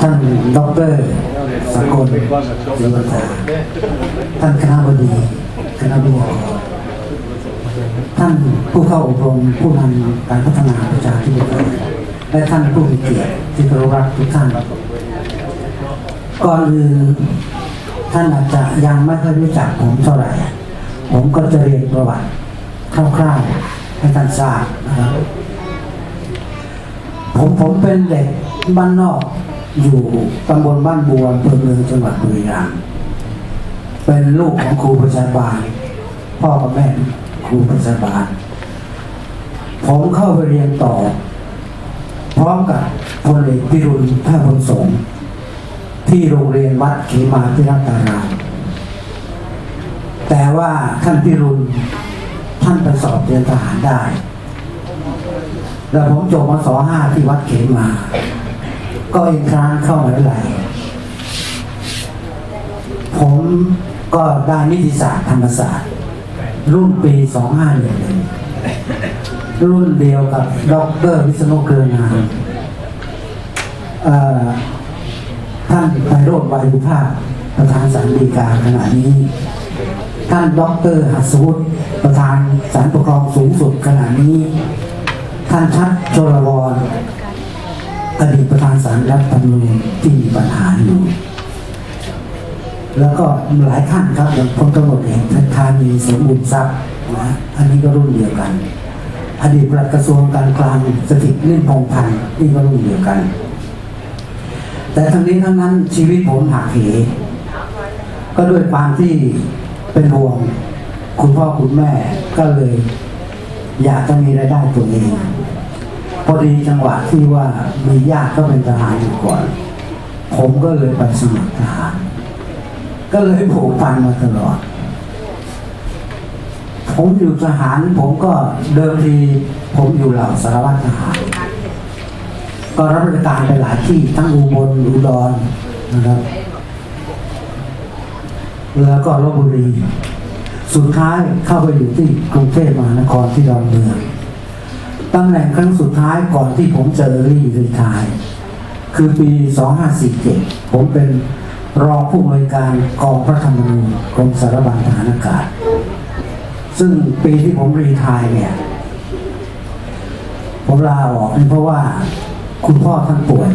ท่านดอกเตอร์สกลเจริญตาท่านคณะบดีคณะบดีท่านผู้เข้าอบรมผู้นำการพัฒนาประชาธิปไตยและท่านผู้มีเกียรติที่เคารพรักทุกท่านก่อนอื่นท่านอาจจะยังไม่ค่อยรู้จักผมเท่าไหร่ ผมก็จะเรียนประวัติคร่าวๆให้ท่านทราบนะครับผมผมเป็นเด็กบ้านนอก อยู่ตำบลบ้านบัวอำเภอเมืองจังหวัดบุรีรัมย์เป็นลูกของครูประชาบาล พ่อกับแม่ครูประชาบาล ผมเข้าไปเรียนต่อ พร้อมกับพลเอกพิรุณท่าพลสงที่โรงเรียนวัดเขมาพิรัตารามแต่ว่าท่านพิรุณท่านไปสอบเรียนทหารได้ แล้วผมจบมศห้าที่วัดเขมา ก็อีกครั้งเข้ามาไหลายผมก็ได้นิติศาสตร์ธรรมศาสตร์ รุ่นปีสองห้าหนึ่งรุ่นเดียวกับด็อกเตอร์วิษณุเครืองามท่านไพโรธวายุภาพประธานสันดีกาขณะนี้ ท่านด็อกเตอร์หัสวุฒิประธานศาลปกครองสูงสุดขณะนี้ ท่านชัดโจรวร อดีตประธานศาลรัฐธรรมนูญที่มีปัญหาอยู่ แล้วก็หลายท่านครับอย่างพลตำรวจเอกธานีสมบูรณ์ทรัพย์นะอันนี้ก็รุ่นเดียวกัน อดีตปลัดกระทรวงการคลังสถิตนิ่มพงพันธ์นี่ก็รุ่นเดียวกัน แต่ทั้งนี้ทั้งนั้นชีวิตผมหักเหก็ด้วยความที่เป็นห่วงคุณพ่อคุณแม่ก็เลย อยากจะมีรายได้ตัวเอง พอดีจังหวะที่ว่ามีญาติก็เป็นทหารอยู่ก่อน ผมก็เลยไปสมัครทหาร ก็เลยผูกพันมาตลอด ผมอยู่ทหาร ผมก็เดิมทีผมอยู่เหล่าสารวัตรทหาร ก็รับราชการไปหลายที่ทั้งอุบลอุดรนะครับ แล้วก็ลบบุรี สุดท้ายเข้าไปอยู่ที่กรุงเทพมหานครที่ดอนเมือง ตำแหน่งครั้งสุดท้ายก่อนที่ผมเจอรีรีทาย คือปี 2547 ผมเป็นรองผู้อำนวยการกองพระธรรมนูญกรมสารบัญทหารอากาศ ซึ่งปีที่ผมรีทายเนี่ย ผมลาออกเพราะว่าคุณพ่อท่านป่วย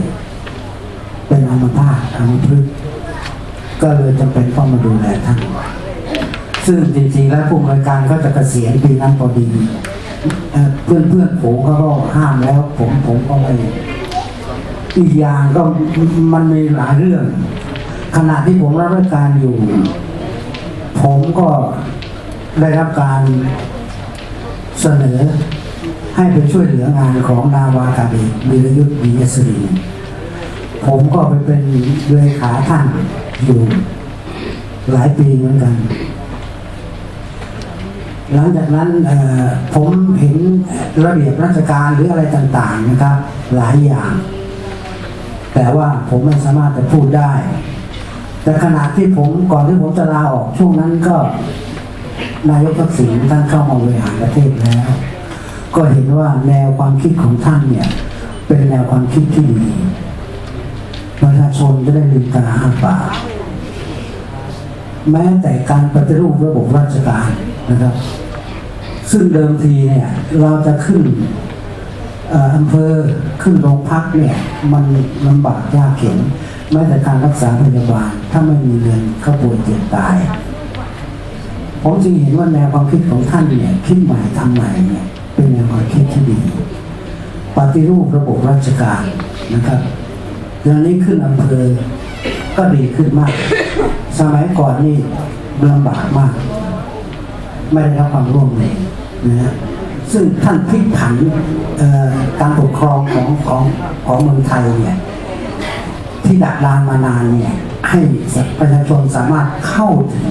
เป็นอัมพาตอัมพฤกษ์ก็เลยจำเป็นต้องมาดูแลท่านซึ่งจริงๆแล้วผู้อำนวยการก็จะเกษียณปีนั้นพอดี เพื่อนเพื่อนๆผมเขาก็ห้ามแล้ว ผมผมก็ไม่อีกอย่างก็มันมีหลายเรื่อง ขณะที่ผมรับราชการอยู่ ผมก็ได้รับการเสนอให้ไปช่วยเหลืองานของนาวากาเบวีรยุทธ์วียศรีผมก็ไปเป็นเลขาท่านอยู่หลายปีเหมือนกัน หลังจากนั้นผมเห็นระเบียบราชการหรืออะไรต่างๆนะครับ หลายอย่าง แต่ว่าผมไม่สามารถจะพูดได้ แต่ขณะที่ผมก่อนที่ผมจะลาออกช่วงนั้นก็นายกทักษิณท่านเข้ามาบริหารประเทศแล้ว ก็เห็นว่าแนวความคิดของท่านเนี่ย เป็นแนวความคิดที่ดีประชาชนจะได้ลืมตาอ้าปากแม้แต่การปฏิรูประบบราชการ นะครับ ซึ่งเดิมทีเนี่ยเราจะขึ้นอำเภอขึ้นโรงพักเนี่ยมันลำบากยากเข็นแม้แต่การรักษาพยาบาล ถ้าไม่มีเงินเขาป่วยเจ็บตาย ผมจึงเห็นว่าแนวความคิดของท่านเนี่ยคิดใหม่ทำใหม่เนี่ยเป็นแนวความคิดที่ดีปฏิรูประบบราชการนะครับอย่างนี้ขึ้นอำเภอก็ดีขึ้นมาก สมัยก่อนนี่ลำบากมาก ไม่ได้รับความร่วมมือนะฮะซึ่งท่านพลิกผันการปกครองของของของเมืองไทยเนี่ยที่ดักดานมานานเนี่ยให้ประชาชนสามารถเข้าถึง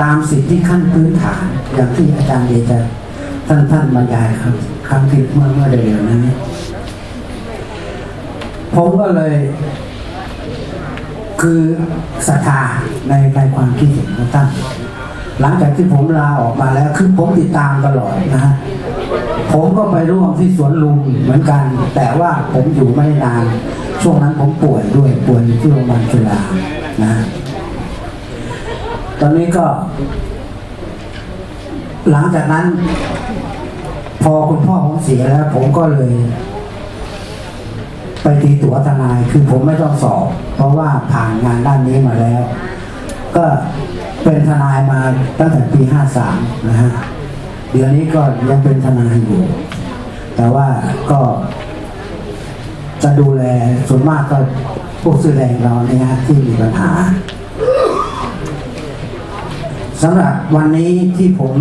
ตามสิทธิขั้นพื้นฐาน อย่างที่อาจารย์เดชท่านท่านบรรยายครับครั้งที่เมื่อเมื่อเดือนนั้นผมก็เลย คือศรัทธาในในความคิดเห็นของท่าน หลังจากที่ผมลาออกมาแล้วคือผมติดตามตลอดนะฮะผมก็ไปร่วมที่สวนลุมเหมือนกัน แต่ว่าผมอยู่ไม่นาน ช่วงนั้นผมป่วยด้วยป่วยอยู่ที่โรงพยาบาลจุฬานะ ตอนนี้ก็ หลังจากนั้น พอคุณพ่อผมเสียแล้ว ผมก็เลย ไปตีตั๋วทนายคือผมไม่ต้องสอบ เพราะว่าผ่านงานด้านนี้มาแล้ว ก็ เป็นทนายมาตั้งแต่ปีห้าสามนะฮะ เดี๋ยวนี้ก็ยังเป็นทนายอยู่ แต่ว่าก็จะดูแลส่วนมากก็พวกสื่อแดงเราเนี่ยที่มีปัญหาสำหรับวันนี้ที่ผม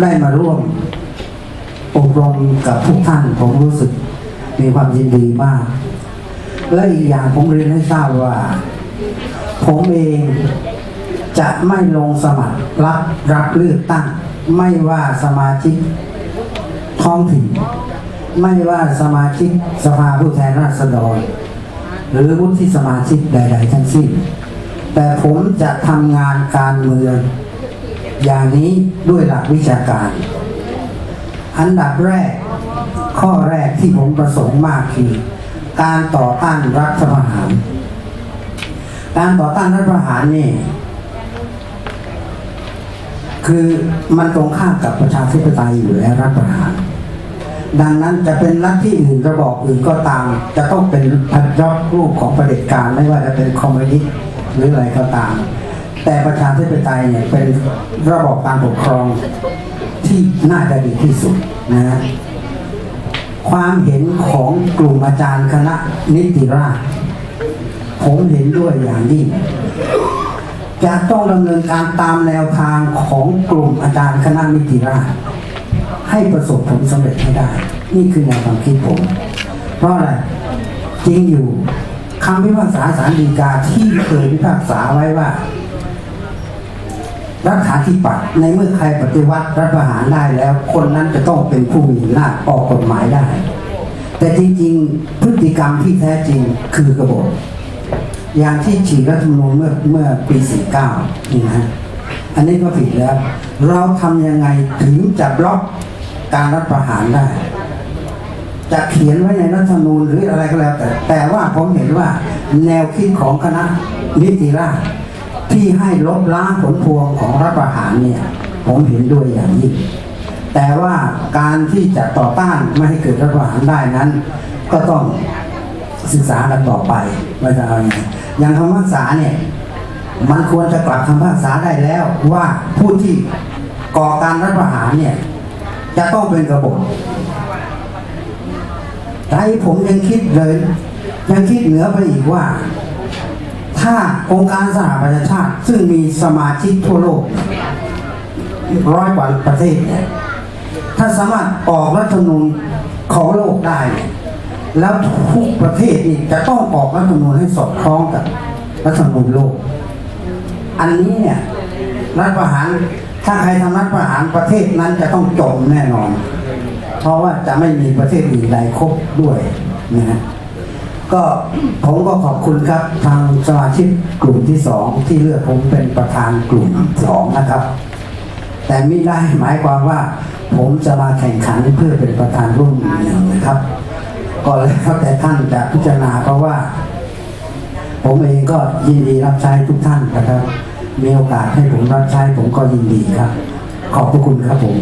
ได้มาร่วมอบรมกับทุกท่านผมรู้สึกมีความยินดีมาก และอีกอย่างผมเรียนให้ทราบว่า ผมเอง จะไม่ลงสมัครรับรับเลือกตั้ง ไม่ว่าสมาชิกท้องถิ่นไม่ว่าสมาชิกสภาผู้แทนราษฎร หรือวุฒิสมาชิกใด ๆ ทั้งสิ้น แต่ผมจะทำงานการเมือง อย่างนี้ด้วยหลักวิชาการ อันดับแรก ข้อแรกที่ผมประสงค์มากคือ การต่อต้านรัฐประหาร การต่อต้านรัฐประหารนี่ คือมันตรงข้ามกับประชาธิปไตยอยู่แล้วรัฐประหาร ดังนั้นจะเป็นรัฐที่อื่นระบอบอื่นก็ตาม จะต้องเป็นพันยอดรูปของประเด็จการไม่ว่าจะเป็นคอมมิวนิสต์หรืออะไรก็ตาม แต่ประชาธิปไตยเนี่ยเป็นระบอบการปกครองที่น่าจะดีที่สุดนะฮะความเห็นของกลุ่มอาจารย์คณะนิติราษฎร์ผมเห็นด้วยอย่างยิ่ง จะต้องดำเนินการตามแนวทางของกลุ่มอาจารย์คณะนิติราษฎร์ให้ประสบผลสำเร็จให้ได้ นี่คือแนวความคิดผม เพราะอะไรจริงอยู่คำพิพากษาศาลฎีกาที่เคยพิพากษาไว้ว่า รัฐาธิปัตย์ในเมื่อใครปฏิวัติรัฐประหารได้แล้ว คนนั้นจะต้องเป็นผู้มีอำนาจออกกฎหมายได้ แต่จริงๆ พฤติกรรมที่แท้จริงคือกระบฏ อย่างที่ฉีกรัฐมนูญเมื่อเมื่อปี 49 นี่นะอันนี้ก็ผิดแล้ว เราทำยังไงถึงจะบล็อกการรัฐประหารได้ จะเขียนไว้ในรัฐธรรมนูญหรืออะไรก็แล้วแต่ แต่ว่าผมเห็นว่าแนวคิดของคณะนิติราษฎร์ที่ให้ลบล้างผลพวงของรัฐประหารเนี่ย ผมเห็นด้วยอย่างยิ่งแต่ว่าการที่จะต่อต้านไม่ให้เกิดรัฐประหารได้นั้น ก็ต้องศึกษากันต่อไปว่าจะเอาอย่างไร อย่างคำพิพากษาเนี่ยมันควรจะกลับคำพิพากษาได้แล้วว่าผู้ที่ก่อการรัฐประหารเนี่ยจะต้องเป็นกบฏใจผมยังคิดเลย ยังคิดเหนือไปอีกว่า ถ้าองค์การสหประชาชาติ ซึ่งมีสมาชิกทั่วโลกร้อยกว่าประเทศเนี่ยถ้าสามารถออกรัฐธรรมนูญของโลกได้ แล้วทุกประเทศนี่จะต้องออกรัฐธรรมนูญให้สอดคล้องกับรัฐธรรมนูญโลก อันนี้เนี่ยรัฐประหารถ้าใครทำรัฐประหารประเทศนั้นจะต้องจมแน่นอน เพราะว่าจะไม่มีประเทศอื่นใดครบด้วยนะฮะก็ผมก็ขอบคุณครับทางสมาชิกกลุ่มที่สองที่เลือกผมเป็นประธานกลุ่มสองนะครับ แต่ไม่ได้หมายความว่าผมจะมาแข่งขันเพื่อเป็นประธานรุ่นหนึ่งนะครับ ก็แล้วแต่ท่านจะพิจารณาเพราะว่า ผมเองก็ยินดีรับใช้ทุกท่านนะครับ มีโอกาสให้ผมรับใช้ผมก็ยินดีครับ ขอบพระคุณครับผม